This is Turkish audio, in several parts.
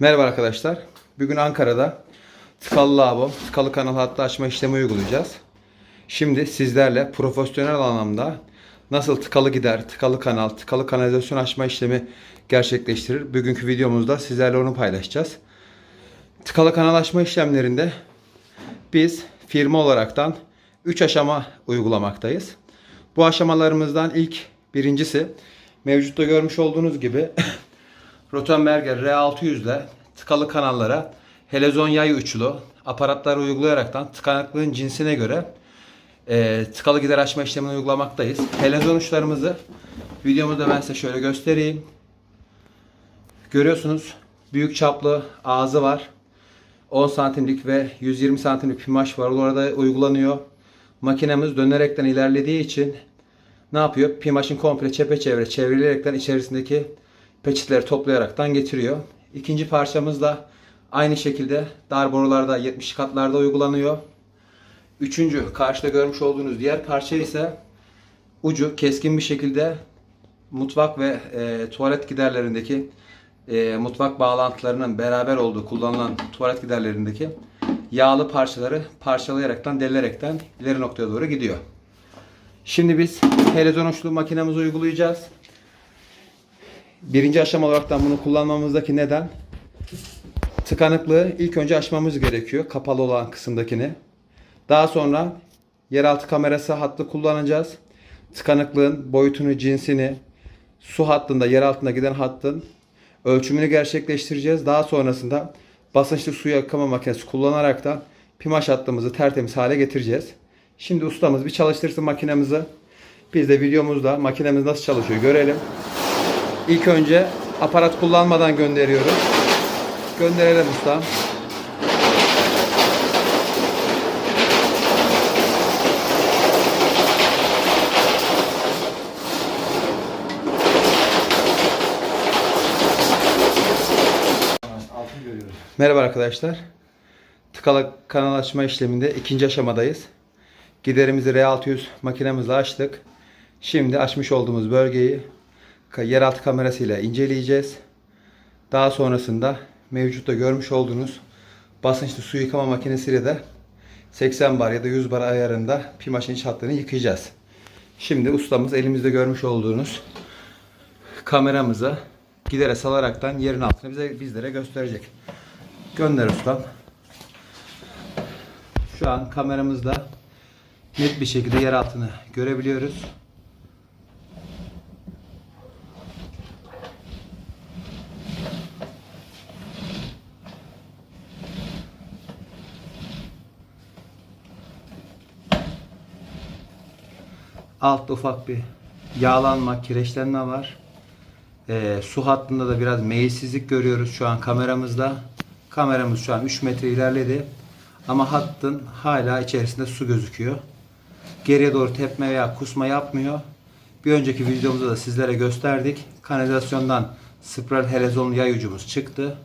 Merhaba arkadaşlar. Bugün Ankara'da tıkalı lavabo, tıkalı kanal hattı açma işlemi uygulayacağız. Şimdi sizlerle profesyonel anlamda nasıl tıkalı gider, tıkalı kanal, tıkalı kanalizasyon açma işlemi gerçekleştirir. Bugünkü videomuzda sizlerle onu paylaşacağız. Tıkalı kanal açma işlemlerinde biz firma olaraktan 3 aşama uygulamaktayız. Bu aşamalarımızdan ilk birincisi mevcutta görmüş olduğunuz gibi Rottenberger R600 ile tıkalı kanallara helezon yay uçlu aparatları uygulayaraktan tıkanıklığın cinsine göre e, tıkalı gider açma işlemini uygulamaktayız. Helezon uçlarımızı videomuzda ben size şöyle göstereyim. Görüyorsunuz büyük çaplı ağzı var. 10 santimlik ve 120 santimlik pimaş var. Orada uygulanıyor. Makinemiz dönerekten ilerlediği için ne yapıyor? Pimaşın komple çepeçevre çevrilerekten içerisindeki peçetleri toplayaraktan getiriyor. İkinci parçamız da aynı şekilde dar borularda 70 katlarda uygulanıyor. Üçüncü karşıda görmüş olduğunuz diğer parça ise ucu keskin bir şekilde mutfak ve e, tuvalet giderlerindeki e, mutfak bağlantılarının beraber olduğu kullanılan tuvalet giderlerindeki yağlı parçaları parçalayaraktan delilerekten ileri noktaya doğru gidiyor. Şimdi biz helezon uçlu makinemizi uygulayacağız. Birinci aşama olaraktan bunu kullanmamızdaki neden tıkanıklığı ilk önce açmamız gerekiyor. Kapalı olan kısımdakini. Daha sonra yeraltı kamerası hattı kullanacağız. Tıkanıklığın boyutunu, cinsini, su hattında, yer altında giden hattın ölçümünü gerçekleştireceğiz. Daha sonrasında basınçlı su yakama makinesi kullanarak da pimaş hattımızı tertemiz hale getireceğiz. Şimdi ustamız bir çalıştırsın makinemizi. Biz de videomuzda makinemiz nasıl çalışıyor görelim. İlk önce aparat kullanmadan gönderiyoruz. Gönderelim ustam. Merhaba arkadaşlar. Tıkalı kanal açma işleminde ikinci aşamadayız. Giderimizi R600 makinemizle açtık. Şimdi açmış olduğumuz bölgeyi yeraltı kamerasıyla inceleyeceğiz. Daha sonrasında mevcutta görmüş olduğunuz basınçlı su yıkama makinesiyle de 80 bar ya da 100 bar ayarında pimaşın iç hattını yıkayacağız. Şimdi ustamız elimizde görmüş olduğunuz kameramızı gidere salaraktan yerin altını bize bizlere gösterecek. Gönder ustam. Şu an kameramızda net bir şekilde yer altını görebiliyoruz. Altta ufak bir yağlanma, kireçlenme var. Ee, su hattında da biraz meyilsizlik görüyoruz şu an kameramızda. Kameramız şu an 3 metre ilerledi. Ama hattın hala içerisinde su gözüküyor. Geriye doğru tepme veya kusma yapmıyor. Bir önceki videomuzda da sizlere gösterdik. Kanalizasyondan spiral helezonlu yay ucumuz çıktı.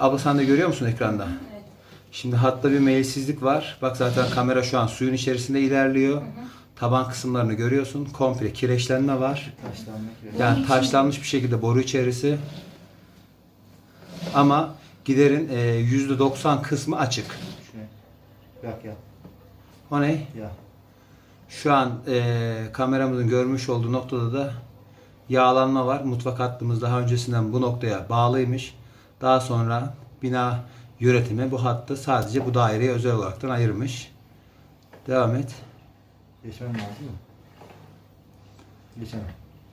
Abla sen de görüyor musun ekranda? Şimdi hatta bir meyilsizlik var. Bak zaten kamera şu an suyun içerisinde ilerliyor. Taban kısımlarını görüyorsun. Komple kireçlenme var. Yani taşlanmış bir şekilde boru içerisi. Ama giderin e, %90 kısmı açık. Yak ya. O ne? Ya. Şu an e, kameramızın görmüş olduğu noktada da yağlanma var. Mutfak hattımız daha öncesinden bu noktaya bağlıymış. Daha sonra bina yönetimi bu hattı sadece bu daireye özel olaraktan ayırmış. Devam et. Geçmem lazım mı? Geçemem.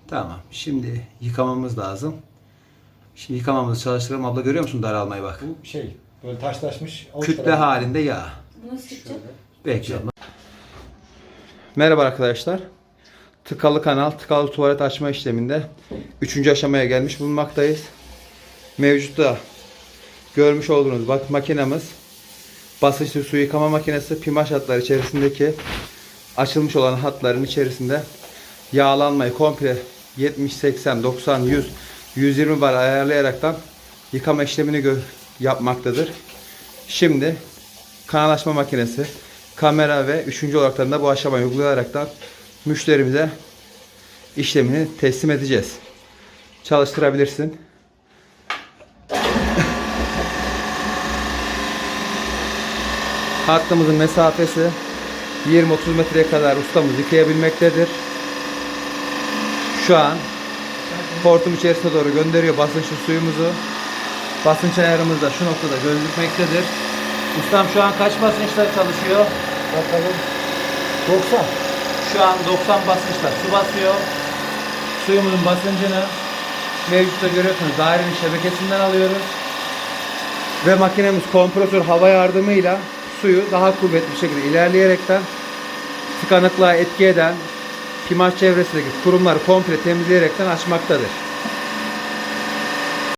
Tamam. Şimdi yıkamamız lazım. Şimdi yıkamamızı çalıştıralım. Abla görüyor musun daralmayı bak. Bu şey böyle taşlaşmış. avuç Kütle tarafı. halinde yağ. Nasıl çıkacak? Bekle. Merhaba arkadaşlar. Tıkalı kanal, tıkalı tuvalet açma işleminde 3. aşamaya gelmiş bulunmaktayız. Mevcutta görmüş olduğunuz bak makinemiz basınçlı su yıkama makinesi pimaş hatları içerisindeki açılmış olan hatların içerisinde yağlanmayı komple 70, 80, 90, 100, 120 bar ayarlayaraktan yıkama işlemini yapmaktadır. Şimdi kanal açma makinesi, kamera ve üçüncü olaraktan da bu aşamayı uygulayaraktan müşterimize işlemini teslim edeceğiz. Çalıştırabilirsin. Hattımızın mesafesi 20-30 metreye kadar ustamız yıkayabilmektedir. Şu an hortum içerisine doğru gönderiyor basınçlı suyumuzu. Basınç ayarımız da şu noktada gözükmektedir. Ustam şu an kaç basınçta çalışıyor? Bakalım. 90. Şu an 90 basınçta su basıyor. Suyumuzun basıncını mevcutta görüyorsunuz dairenin şebekesinden alıyoruz. Ve makinemiz kompresör hava yardımıyla suyu daha kuvvetli bir şekilde ilerleyerekten tıkanıklığa etki eden pimaç çevresindeki kurumları komple temizleyerekten açmaktadır.